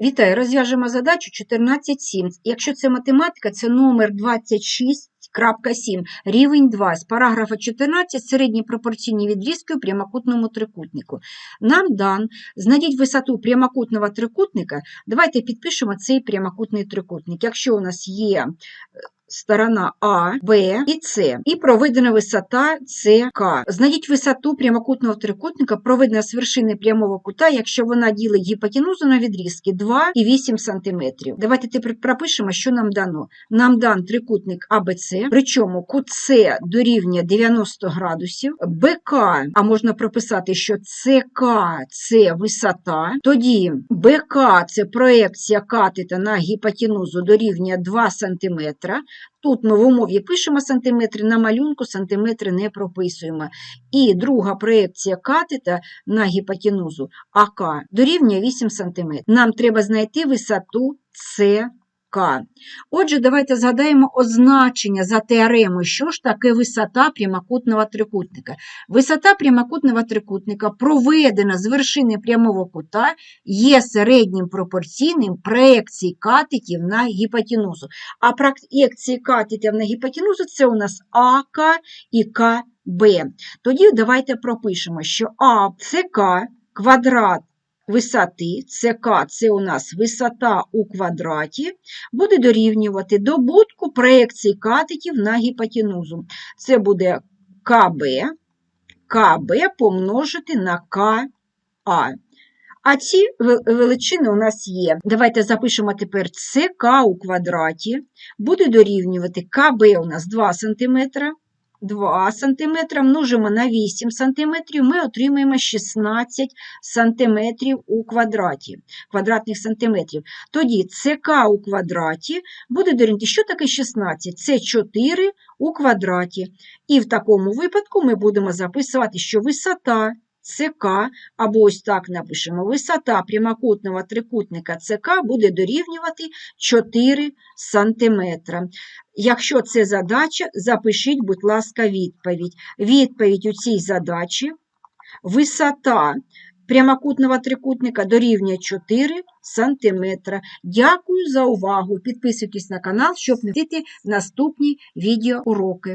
Вітаю, розв'яжемо задачу 14.7. Якщо це математика, це номер 26.7, рівень 2, з параграфа 14, середні пропорційні відрізки у прямокутному трикутнику. Нам дан, знайдіть висоту прямокутного трикутника, давайте підпишемо цей прямокутний трикутник. Якщо у нас є е, сторона А, Б і С, і проведена висота СК. Знайдіть висоту прямокутного трикутника, проведена з вершини прямого кута, якщо вона ділить гіпотенузу на відрізки 2 і 8 см. Давайте тепер пропишемо, що нам дано. Нам дан трикутник АБЦ, причому кут С дорівнює 90 градусів, БК, а можна прописати, що ЦК – це висота, тоді БК – це проекція катета на гіпотенузу дорівнює 2 см, Тут ми в умові пишемо сантиметри, на малюнку сантиметри не прописуємо. І друга проекція катета на гіпотенузу АК дорівнює 8 см. Нам треба знайти висоту СК. Отже, давайте згадаємо означення за теоремою, що ж таке висота прямокутного трикутника. Висота прямокутного трикутника, проведена з вершини прямого кута, є середнім пропорційним проекції катетів на гіпотенузу. А проекції катетів на гіпотенузу це у нас АК і КБ. Тоді давайте пропишемо, що А це К квадрат висоти, ЦК це у нас висота у квадраті, буде дорівнювати добутку проекцій катетів на гіпотенузу. Це буде КБ, КБ помножити на КА. А ці величини у нас є. Давайте запишемо тепер ЦК у квадраті, буде дорівнювати КБ у нас 2 см, 2 см множимо на 8 см, ми отримаємо 16 см у квадраті, квадратних сантиметрів. Тоді ЦК у квадраті буде дорівнювати, що таке 16? Це 4 у квадраті. І в такому випадку ми будемо записувати, що висота ЦК, або ось так напишемо, висота прямокутного трикутника ЦК буде дорівнювати 4 см. Якщо це задача, запишіть, будь ласка, відповідь. Відповідь у цій задачі висота прямокутного трикутника дорівнює 4 см. Дякую за увагу. Підписуйтесь на канал, щоб не втити наступні відеоуроки.